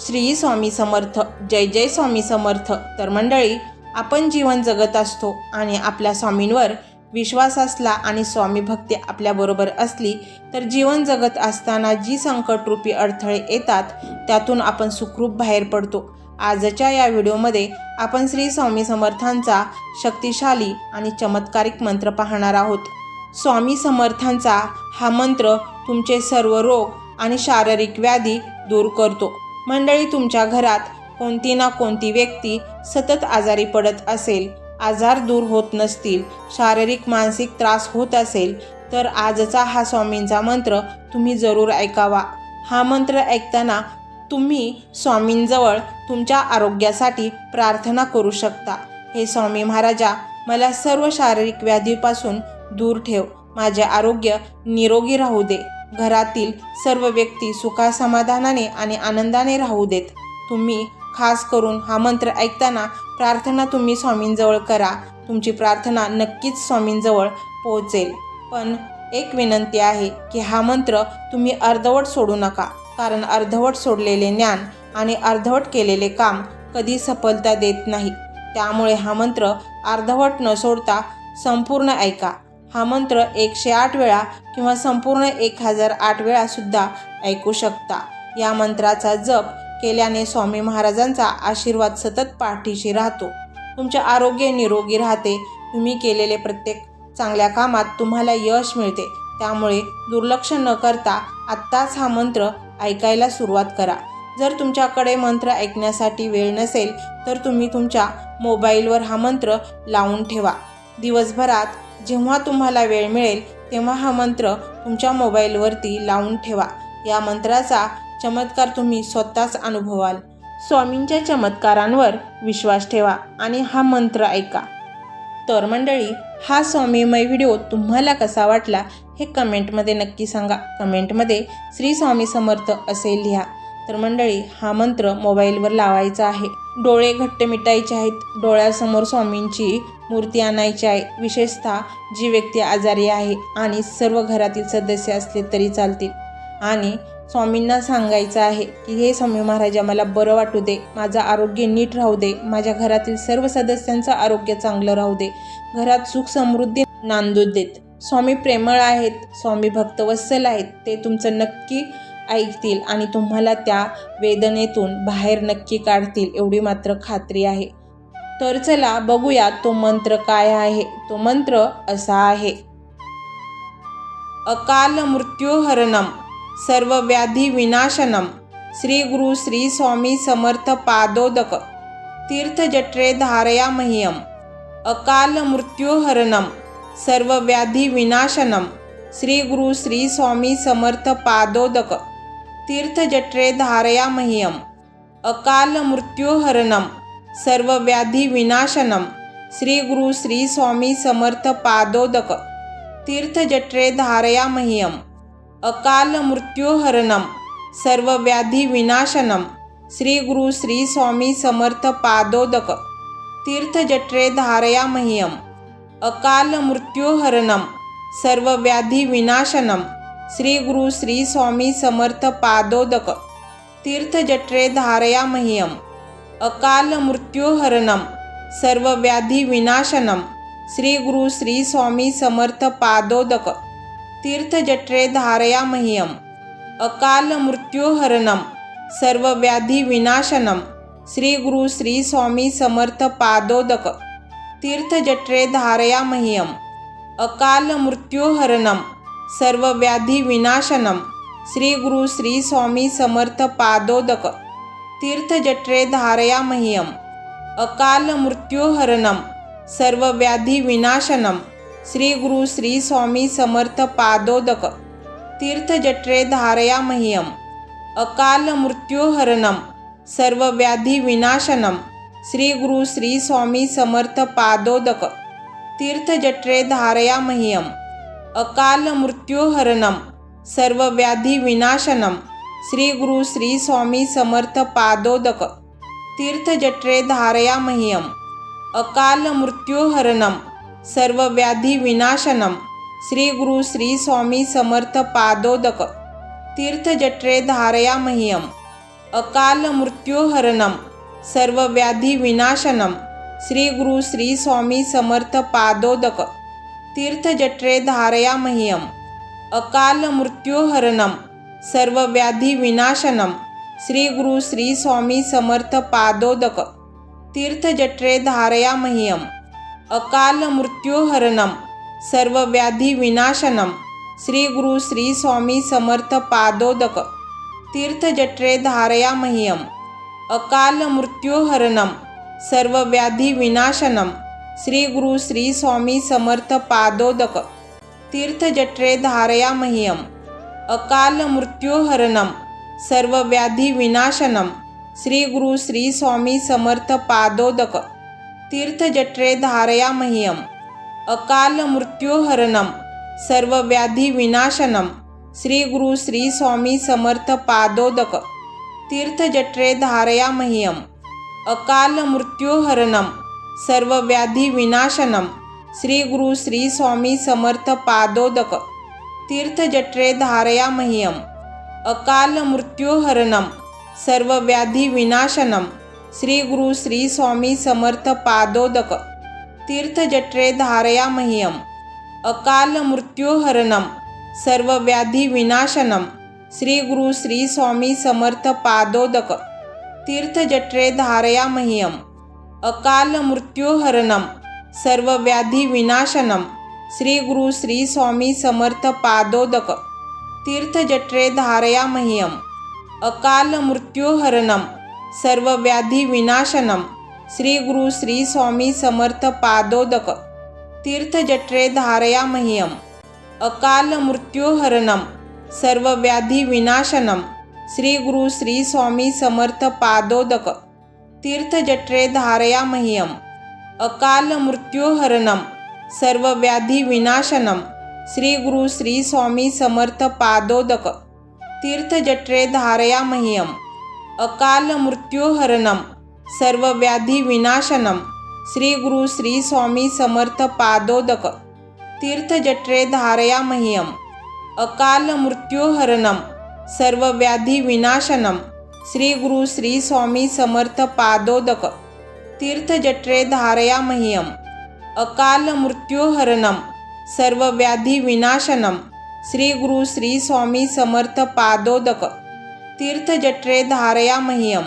श्री स्वामी समर्थ जय जय स्वामी समर्थ. तर मंडळी आपण जीवन जगत असतो आणि आपल्या स्वामींवर विश्वास असला आणि स्वामी भक्ती आपल्याबरोबर असली तर जीवन जगत असताना जी संकटरूपी अडथळे येतात त्यातून आपण सुखरूप बाहेर पडतो. आजच्या या व्हिडिओमध्ये आपण श्री स्वामी समर्थांचा शक्तिशाली आणि चमत्कारिक मंत्र पाहणार आहोत. स्वामी समर्थांचा हा मंत्र तुमचे सर्व रोग आणि शारीरिक व्याधी दूर करतो. मंडळी तुमच्या घरात कोणती ना कोणती व्यक्ती सतत आजारी पडत असेल आजार दूर होत नसतील शारीरिक मानसिक त्रास होत असेल तर आजचा हा स्वामींचा मंत्र तुम्ही जरूर ऐकावा. हा मंत्र ऐकताना तुम्ही स्वामींजवळ तुमच्या आरोग्यासाठी प्रार्थना करू शकता. हे स्वामी महाराजा मला सर्व शारीरिक व्याधीपासून दूर ठेव. माझे आरोग्य निरोगी राहू दे. घरातील सर्व व्यक्ती सुखासमाधानाने आणि आनंदाने राहू देत. तुम्ही खास करून हा मंत्र ऐकताना प्रार्थना तुम्ही स्वामींजवळ करा. तुमची प्रार्थना नक्कीच स्वामींजवळ पोहोचेल. पण एक विनंती आहे की हा मंत्र तुम्ही अर्धवट सोडू नका. कारण अर्धवट सोडलेले ज्ञान आणि अर्धवट केलेले काम कधी सफलता देत नाही. त्यामुळे हा मंत्र अर्धवट न सोडता संपूर्ण ऐका. हा मंत्र एकशे आठ वेळा किंवा संपूर्ण एक हजार आठ वेळा सुद्धा ऐकू शकता. या मंत्राचा जप केल्याने स्वामी महाराजांचा आशीर्वाद सतत पाठीशी राहतो. तुमचे आरोग्य निरोगी राहते. तुम्ही केलेले प्रत्येक चांगल्या कामात तुम्हाला यश मिळते. त्यामुळे दुर्लक्ष न करता आत्ताच हा मंत्र ऐकायला सुरुवात करा. जर तुमच्याकडे मंत्र ऐकण्यासाठी वेळ नसेल तर तुम्ही तुमच्या मोबाईलवर हा मंत्र लावून ठेवा. दिवसभरात जेव्हा तुम्हाला वेळ मिळेल तेव्हा हा मंत्र तुमच्या मोबाईलवरती लावून ठेवा. या मंत्राचा चमत्कार तुम्ही स्वतःच अनुभवाल. स्वामींच्या चमत्कारांवर विश्वास ठेवा आणि हा मंत्र ऐका. तर मंडळी हा स्वामीमय व्हिडिओ तुम्हाला कसा वाटला हे कमेंटमध्ये नक्की सांगा. कमेंटमध्ये श्री स्वामी समर्थ असे लिहा. तर मंडळी हा मंत्र मोबाईलवर लावायचा आहे. डोळे घट्ट मिटायचे आहेत. डोळ्यासमोर स्वामींची मूर्ती आणायची आहे. विशेषतः जी व्यक्ती आजारी आहे आणि सर्व घरातील सदस्य असले तरी चालतील. आणि स्वामींना सांगायचं आहे की हे स्वामी महाराजा मला बरं वाटू दे. माझं आरोग्य नीट राहू दे. माझ्या घरातील सर्व सदस्यांचं आरोग्य चांगलं राहू दे. घरात सुख समृद्धी नांदू देत. स्वामी प्रेमळ आहेत. स्वामी भक्तवत्सल आहेत. ते तुमचं नक्की ऐकतील आणि तुम्हाला त्या वेदनेतून बाहेर नक्की काढतील एवढी मात्र खात्री आहे. तर चला बघूया तो मंत्र काय आहे. तो मंत्र असा आहे. अकाल मृत्यूहरणम सर्व व्याधी विनाशनम श्री गुरु श्री स्वामी समर्थ पादोदक तीर्थजट्रे धारया मह्यम. अकाल मृत्यूहरणम सर्व व्याधी विनाशनम श्री गुरु श्री स्वामी समर्थ पादोदक तीर्थजट्रे धारया मह्यम. अकाल मृत्यूहरणम सर्व व्याधी विनाशनम। श्री गुरु श्री स्वामी समर्थ पादोदक। तीर्थजट्रे धारया मह्यम अकाल मृत्यूहरणम सर्व विनाशनम। श्री गुरु श्री स्वामी समर्थ पादोदक। तीर्थ तीर्थजट्रे धारया मह्यम अकाल मृत्यूहरणम सर्व विनाशनम। श्री गुरु श्री स्वामी समर्थ पादोदक। तीर्थ तीर्थजट्रे धारया मह्यम अकाल मृत्यूहरणम सर्व व्याधी विनाशनम श्री गुरु श्री स्वामी समर्थ पादोदक तीर्थजट्रे धारया मह्यम अकाल मृत्यूहरणम सर्व व्याधी विनाशनम श्री गुरु श्री स्वामी समर्थ पादोदक तीर्थजट्रे धारया मह्यम अकाल मृत्यूहरणम सर्व व्याधी विनाशनम श्री गुरु श्री स्वामी समर्थ पादोदक तीर्थजट्रे धारया मह्यम अकाल मृत्यूहरणम सर्व व्याधी विनाशनम श्री गुरु श्री स्वामी समर्थ पादोदक तीर्थजट्रे धारया मह्यम अकाल मृत्यूहरणम सर्व व्याधी विनाशनम श्री गुरु श्री स्वामी समर्थ पादोदक तीर्थजट्रे धारया मह्यम अकाल मृत्यूहरणम सर्व व्याधी विनाशनम श्री गुरु श्री स्वामी समर्थ पादोदक तीर्थजट्रे धारया मह्यम अकाल मृत्यूहरणम सर्व व्याधी विनाशनम। श्री गुरु श्री स्वामी समर्थ पादोदक तीर्थजट्रे धारया मह्यम अकाल मृत्युहरणम सर्व व्याधी विनाशनम। श्री गुरु श्री स्वामी समर्थ पादोदक तीर्थजट्रे धारया मह्यम अकाल मृत्युहरणम सर्व विनाशनम। श्री गुरु श्री स्वामी समर्थ पादोदक। तीर्थजट्रे धारया मह्यम अकाल मृत्युहरणम। सर्व विनाशनम। श्री गुरु श्री स्वामी समर्थ पादोदक। तीर्थजट्रे धारया मह्यम अकाल मृत्युहरणम। सर्व विनाशनम। श्री गुरु श्री स्वामी समर्थ पादोदक। तीर्थजट्रे धारया मह्यम अकाल मृत्युहरणम सर्व व्याधी विनाशनम श्री गुरु श्री स्वामी समर्थ पादोदक तीर्थजट्रे धारया मह्यम अकाल मृत्युहरणम सर्व व्याधी विनाशनम श्री गुरु श्री स्वामी समर्थ पादोदक तीर्थजट्रे धारया मह्यम अकाल मृत्युहरणम सर्व व्याधी विनाशनम श्री गुरु श्री स्वामी समर्थ पादोदक तीर्थजट्रे धारया मह्यम अकाल मृत्युहरणम सर्व व्याधी विनाशनम श्री गुरु श्री स्वामी समर्थ पादोदक तीर्थजट्रे धारया मह्यम अकाल मृत्युहरणम सर्व व्याधी विनाशनम श्री गुरु श्री स्वामी समर्थ पादोदक तीर्थजट्रे धारया मह्यम अकाल मृत्युहरणम सर्व व्याधी विनाशनम श्री गुरु श्री स्वामी समर्थ पादोदक तीर्थजट्रे धारया मह्यम। अकाल मृत्युहरणम। सर्व व्याधी विनाशनम। श्री गुरु श्री स्वामी समर्थ पादोदक तीर्थजट्रे धारया मह्यम। अकाल मृत्युहरणम। सर्व व्याधी विनाशनम। श्री गुरु श्री स्वामी समर्थ पादोदक तीर्थजट्रे धारया मह्यम। अकाल मृत्युहरणम। सर्व व्याधी विनाशनम श्री गुरु श्री स्वामी समर्थ पादोदक। तीर्थजट्रे धारया मह्यम अकाल मृत्युहरणम सर्व व्याधी विनाशनम श्री गुरु श्री स्वामी समर्थ पादोदक। तीर्थजट्रे धारया मह्यम अकाल मृत्युहरणम सर्व व्याधी विनाशनम श्री गुरु श्री स्वामी समर्थ पादोदक। तीर्थजट्रे धारया मह्यम अकाल मृत्युहरणम सर्व व्याधी विनाशनम श्री गुरु श्री स्वामी समर्थ पादोदक तीर्थजट्रे धारया मह्यम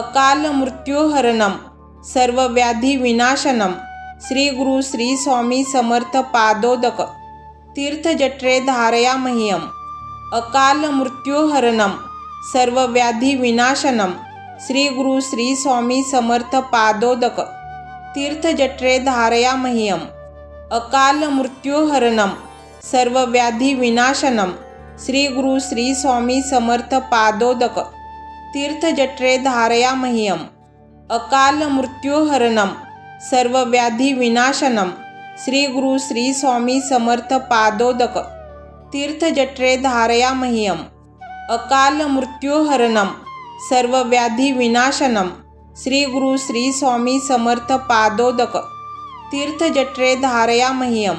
अकाल मृत्युहरणम सर्व व्याधी विनाशनम श्री गुरु श्री स्वामी समर्थ पादोदक तीर्थजट्रे धारया मह्यम अकाल मृत्युहरणम सर्व व्याधी विनाशनम श्री गुरु श्री स्वामी समर्थ पादोदक तीर्थजट्रे धारया मह्यम अकाल मृत्युहरणम सर्व व्याधी विनाशनम श्री गुरु श्री स्वामी समर्थ पादोदक तीर्थजट्रे धारया मह्यम अकाल मृत्युहरणम सर्व व्याधी विनाशनम श्री गुरु श्री स्वामी समर्थ पादोदक तीर्थजट्रे धारया मह्यम अकाल मृत्युहरणम सर्व व्याधी विनाशनम श्री गुरु श्री स्वामी समर्थ पादोदक तीर्थजट्रे धारया मह्यम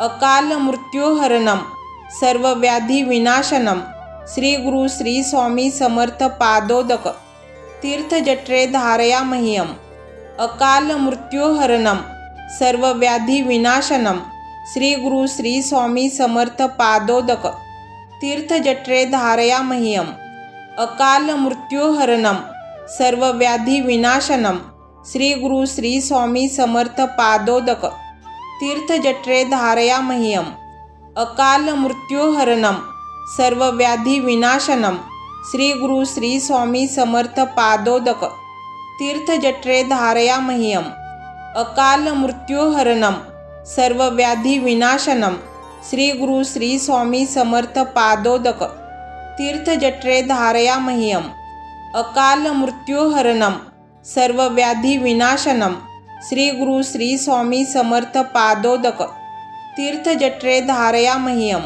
अकाल मृत्युहरणम। सर्व व्याधी विनाशनम। श्री गुरु श्री स्वामी समर्थ पादोदक तीर्थजट्रे धारया मह्यम अकाल मृत्युहरणम। सर्व व्याधी विनाशनम। श्री गुरु श्री स्वामी समर्थ पादोदक तीर्थजट्रे धारया मह्यम अकाल मृत्युहरणम। सर्व व्याधी विनाशनम श्री गुरु श्री स्वामी समर्थ पादोदक। तीर्थजट्रे धारया मह्यम अकाल मृत्युहरणम सर्व व्याधी विनाशनम श्री गुरु श्री स्वामी समर्थ पादोदक। तीर्थजट्रे धारया मह्यम अकाल मृत्युहरणम सर्व व्याधी विनाशनम श्री गुरु श्री स्वामी समर्थ पादोदक। तीर्थजट्रे धारया मह्यम अकाल मृत्युहरणम सर्व व्याधी विनाशनम श्री गुरु श्री स्वामी समर्थ पादोदक तीर्थजट्रे धारया मह्यम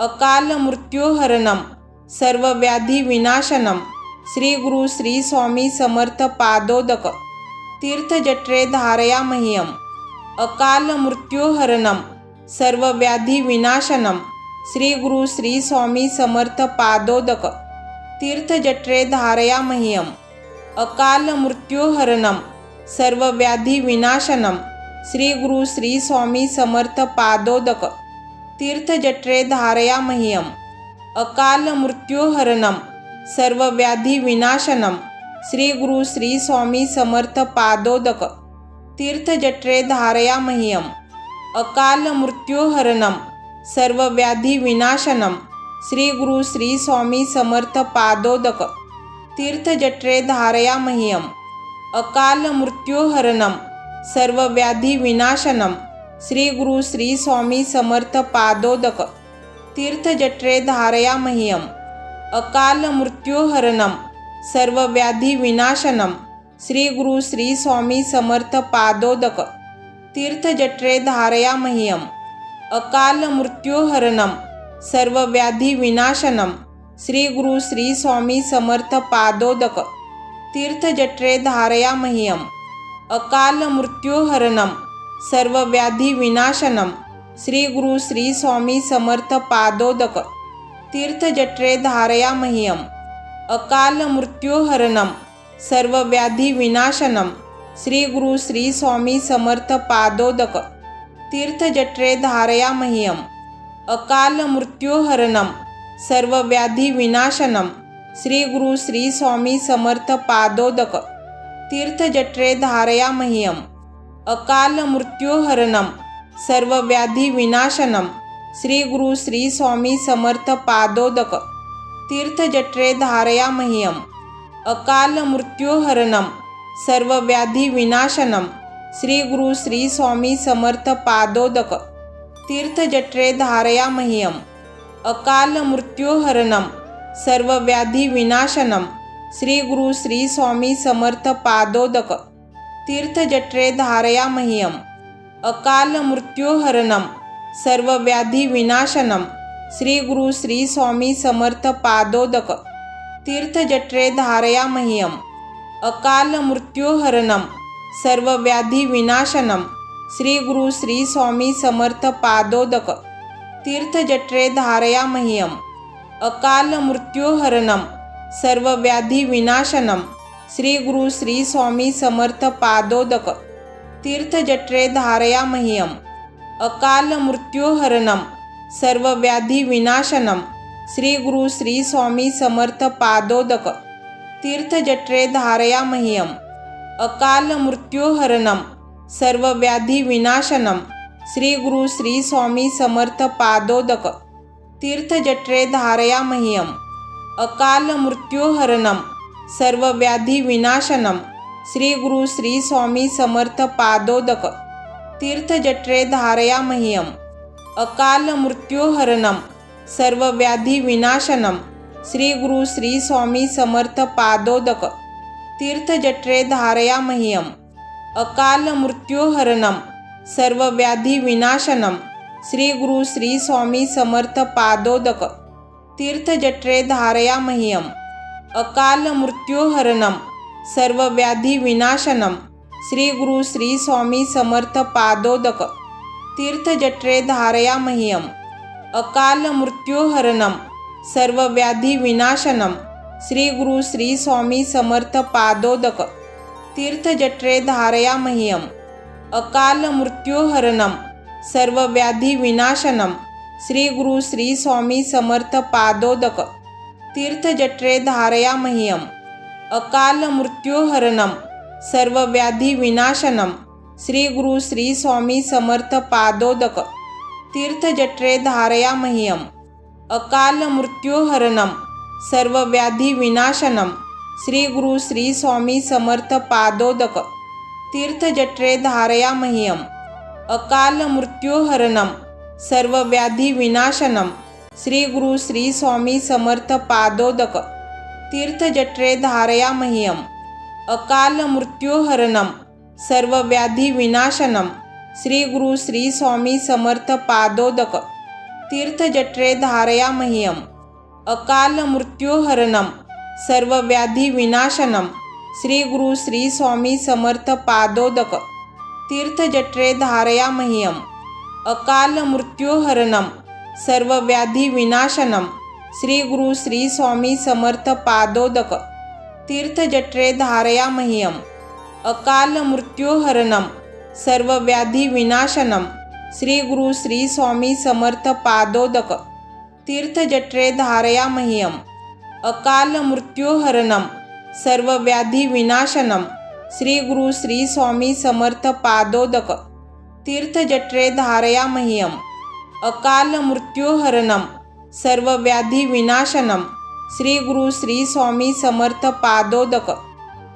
अकाल मृत्युहरणम सर्व व्याधी विनाशनम श्री गुरु श्री स्वामी समर्थ पादोदक तीर्थजट्रे धारया मह्यम अकाल मृत्युहरणम सर्व व्याधी विनाशनम श्री गुरु श्री स्वामी समर्थ पादोदक तीर्थजट्रे धारया मह्यम अकाल मृत्युहरणम सर्व व्याधी विनाशनम श्री गुरु श्री स्वामी समर्थ पादोदक तीर्थजट्रे धारया मह्यम अकाल मृत्युहरणम सर्व व्याधी विनाशनम श्री गुरु श्री स्वामी समर्थ पादोदक तीर्थजट्रे धारया मह्यम अकाल मृत्युहरणम सर्व व्याधी विनाशनम श्री गुरु श्री स्वामी समर्थ पादोदक तीर्थजट्रे धारया मह्यम। अकाल मृत्युहरणम सर्व व्याधी विनाशनम। श्री गुरु श्री स्वामी समर्थ पादोदक तीर्थजट्रे धारया मह्यम। अकाल मृत्युहरणम सर्व व्याधी विनाशनम। श्री गुरु श्री स्वामी समर्थ पादोदक तीर्थजट्रे धारया मह्यम। अकाल मृत्युहरणम सर्व व्याधी विनाशनम। श्री गुरु श्री स्वामी समर्थ पादोदक। तीर्थजट्रे धारया मह्यम अकाल मृत्युहरणम सर्व विनाशनम। श्री गुरु श्री स्वामी समर्थ पादोदक। तीर्थजट्रे धारया मह्यम अकाल मृत्युहरणम सर्व विनाशनम। श्री गुरु श्री स्वामी समर्थ पादोदक। तीर्थजट्रे धारया मह्यम अकाल मृत्युहरणम सर्व व्याधी विनाशनम श्री गुरु श्री स्वामी समर्थ पादोदक तीर्थजट्रे धारया मह्यम अकाल मृत्युहरणम सर्व व्याधी विनाशनम श्री गुरु श्री स्वामी समर्थ पादोदक तीर्थजट्रे धारया मह्यम अकाल मृत्युहरणम सर्व व्याधी विनाशनम श्री गुरु श्री स्वामी समर्थ पादोदक तीर्थजट्रे धारया मह्यम अकाल मृत्युहरणम सर्व व्याधी विनाशनम श्री गुरु श्री स्वामी समर्थ पादोदक तीर्थजट्रे धारया मह्यम अकाल मृत्युहरणम सर्व व्याधी विनाशनम श्री गुरु श्री स्वामी समर्थ पादोदक तीर्थजट्रे धारया मह्यम अकाल मृत्युहरणम सर्वव्याधी विनाशनम श्री गुरु श्री स्वामी समर्थ पादोदक तीर्थजट्रे धारया मह्यम अकाल मृत्युहरणम। सर्व व्याधी विनाशनम। श्री गुरु श्री स्वामी समर्थ पादोदक तीर्थजट्रे धारया मह्यम अकाल मृत्युहरणम। सर्व व्याधी विनाशनम। श्री गुरु श्री स्वामी समर्थ पादोदक तीर्थजट्रे धारया मह्यम अकाल मृत्युहरणम। सर्व व्याधी विनाशनम. श्री गुरु श्री स्वामी समर्थ पादोदक. तीर्थजट्रे धारया मह्यम अकाल मृत्युहरणम. सर्व व्याधी विनाशनम. श्री गुरु श्री स्वामी समर्थ पादोदक. तीर्थजट्रे धारया मह्यम अकाल मृत्युहरणम. सर्व व्याधी विनाशनम. श्री गुरु श्री स्वामी समर्थ पादोदक. तीर्थजट्रे धारया मह्यम अकाल मृत्युहरणम सर्व व्याधी विनाशनम श्री गुरु श्री स्वामी समर्थ पादोदक तीर्थजट्रे धारया मह्यम अकाल मृत्युहरणम सर्व व्याधी विनाशनम श्री गुरु श्री स्वामी समर्थ पादोदक तीर्थजट्रे धारया मह्यम अकाल मृत्युहरणम सर्व व्याधी विनाशनम श्री गुरु श्री स्वामी समर्थ पादोदक तीर्थजट्रे धारया मह्यम अकाल मृत्युहरणम सर्व व्याधी विनाशनम श्री गुरु श्री स्वामी समर्थ पादोदक तीर्थजट्रे धारया मह्यम अकाल मृत्युहरणम सर्वव्याधी विनाशनम श्री गुरु श्री स्वामी समर्थ पादोदक तीर्थजट्रे धारया मह्यम अकाल मृत्युहरणम सर्वव्याधी विनाशनम श्री गुरु श्री स्वामी समर्थ पादोदक तीर्थजट्रे धारया मह्यम अकाल मृत्युहरणम सर्व व्याधी विनाशनम। श्री गुरु श्री स्वामी समर्थ पादोदक तीर्थजट्रे धारया मह्यम अकाल मृत्युहरणम सर्व व्याधी विनाशनम। श्री गुरु श्री स्वामी समर्थ पादोदक तीर्थजट्रे धारया मह्यम अकाल मृत्युहरणम सर्व विनाशनम श्री गुरु श्री स्वामी समर्थ पादोदक। तीर्थजट्रे धारया मह्यम अकाल मृत्युहरणम सर्व विनाशनम श्री गुरु श्री स्वामी समर्थ पादोदक। तीर्थजट्रे धारया मह्यम अकाल मृत्युहरणम सर्व विनाशनम श्री गुरु श्री स्वामी समर्थ पादोदक। तीर्थजट्रे धारया मह्यम अकाल मृत्युहरणम सर्व व्याधी विनाशनम श्री गुरु श्री स्वामी समर्थ पादोदक तीर्थजट्रे धारया मह्यम अकाल मृत्युहरणम सर्व व्याधी विनाशनम श्री गुरु श्री स्वामी समर्थ पादोदक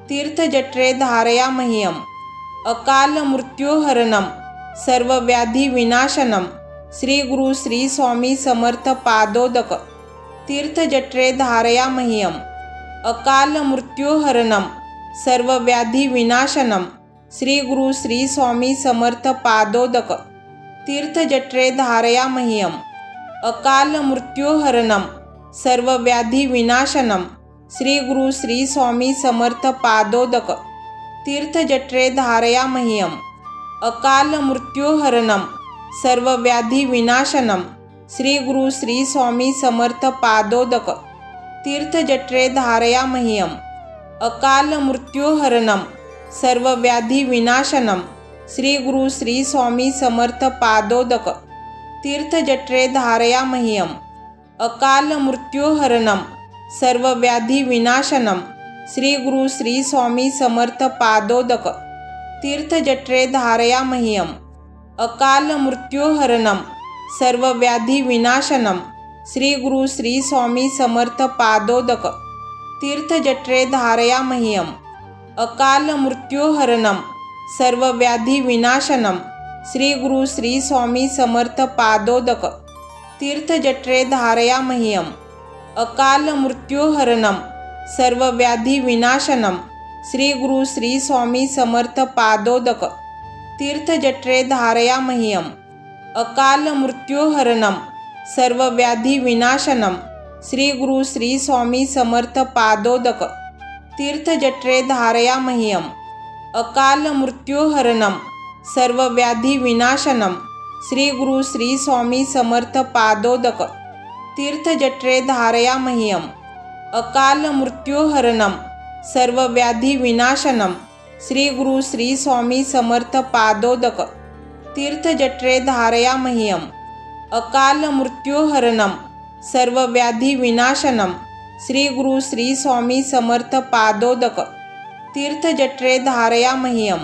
तीर्थजट्रे धारया मह्यम अकाल मृत्युहरणम सर्व व्याधी विनाशनम श्री गुरु श्री स्वामी समर्थ पादोदक तीर्थजट्रे धारया मह्यम अकाल मृत्युहरणम विनाशनम श्री गुरु श्री स्वामी समर्थ पादोदक तीर्थजट्रे धारया मह्यम अकाल मृत्युहरणम विनाशनम श्री गुरु श्री स्वामी समर्थ पादोदक तीर्थजट्रे धारया मह्यम अकाल मृत्युहरणम विनाशनम श्री गुरु श्री स्वामी समर्थ पादोदक तीर्थजट्रे धारया मह्यम अकाल मृत्युहरणम। सर्व व्याधी विनाशनम। श्री गुरु श्री स्वामी समर्थ पादोदक तीर्थजट्रे धारया मह्यम अकाल मृत्युहरणम। सर्व व्याधी विनाशनम। श्री गुरु श्री स्वामी समर्थ पादोदक तीर्थजट्रे धारया मह्यम अकाल मृत्युहरणम। सर्व व्याधी विनाशनम श्री गुरु श्री स्वामी समर्थ पादोदक। तीर्थजट्रे धारया मह्यम अकाल मृत्युहरणम सर्व विनाशनम श्री गुरु श्री स्वामी समर्थ पादोदक। तीर्थजट्रे धारया मह्यम अकाल मृत्युहरणम सर्व विनाशनम श्री गुरु श्री स्वामी समर्थ पादोदक। तीर्थजट्रे धारया मह्यम अकाल मृत्युहरणम सर्व व्याधी विनाशनम श्री गुरु श्री स्वामी समर्थ पादोदक तीर्थजट्रे धारया मह्यम अकाल मृत्युहरणम सर्व व्याधी विनाशनम श्री गुरु श्री स्वामी समर्थ पादोदक तीर्थजट्रे धारया मह्यम अकाल मृत्युहरणम सर्व व्याधी विनाशनम श्री गुरु श्री स्वामी समर्थ पादोदक तीर्थजट्रे धारया मह्यम अकाल मृत्युहरणम सर्वव्याधी विनाशनम श्री गुरु श्री स्वामी समर्थ पादोदक तीर्थजट्रे धारया मह्यम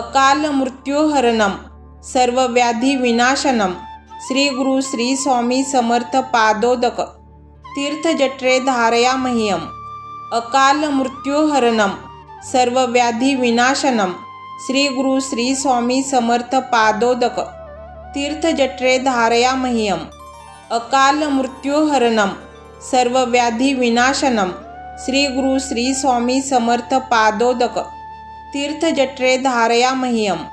अकाल मृत्युहरणम सर्वव्याधी विनाशनम श्री गुरु श्री स्वामी समर्थ पादोदक तीर्थजट्रे धारया मह्यम अकाल मृत्युहरणम सर्वव्याधी विनाशनम श्री गुरु श्री स्वामी समर्थ पादोदक तीर्थजट्रे धारया मह्यम अकाल मृत्युहरणम। सर्व व्याधी विनाशनम। श्री गुरु श्री स्वामी समर्थ पादोदक तीर्थजट्रे धारया मह्यम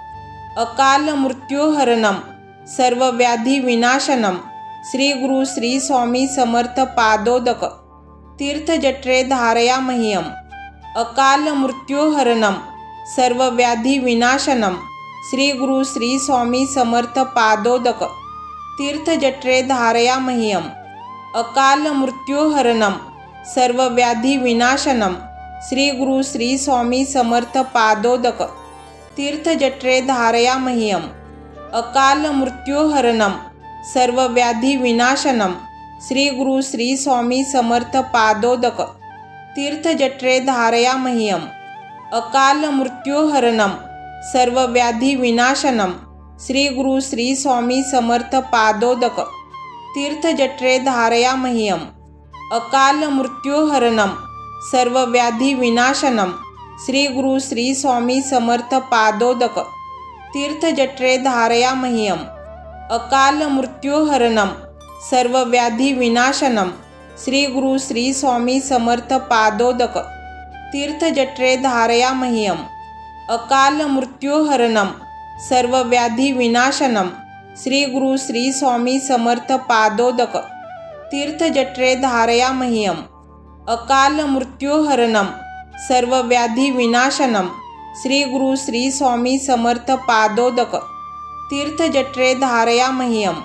अकाल मृत्युहरणम। सर्व व्याधी विनाशनम। श्री गुरु श्री स्वामी समर्थ पादोदक तीर्थजट्रे धारया मह्यम अकाल मृत्युहरणम। सर्व व्याधी विनाशनम। श्री गुरु श्री स्वामी समर्थ पादोदक। तीर्थजट्रे धारया मह्यम अकाल मृत्युहरणम। सर्व व्याधी विनाशनम। श्री गुरु श्री स्वामी समर्थ पादोदक। तीर्थजट्रे धारया मह्यम अकाल मृत्युहरणम। सर्व व्याधी विनाशनम। श्री गुरु श्री स्वामी समर्थ पादोदक। तीर्थजट्रे धारया मह्यम अकाल मृत्युहरणम सर्व व्याधी विनाशनम श्री गुरु श्री स्वामी समर्थ पादोदक तीर्थजट्रे धारया मह्यम अकाल मृत्युहरणम सर्व व्याधी विनाशनम श्री गुरु श्री स्वामी समर्थ पादोदक तीर्थजट्रे धारया मह्यम अकाल मृत्युहरणम सर्व व्याधी विनाशनम श्री गुरु श्री स्वामी समर्थ पादोदक तीर्थजट्रे धारया मह्यम अकाल मृत्युहरणम सर्व व्याधी विनाशनम श्री गुरु श्री स्वामी समर्थ पादोदक तीर्थजट्रे धारया मह्यम अकाल मृत्युहरणम सर्व व्याधी विनाशनम श्री गुरु श्री स्वामी समर्थ पादोदक तीर्थजट्रे धारया मह्यम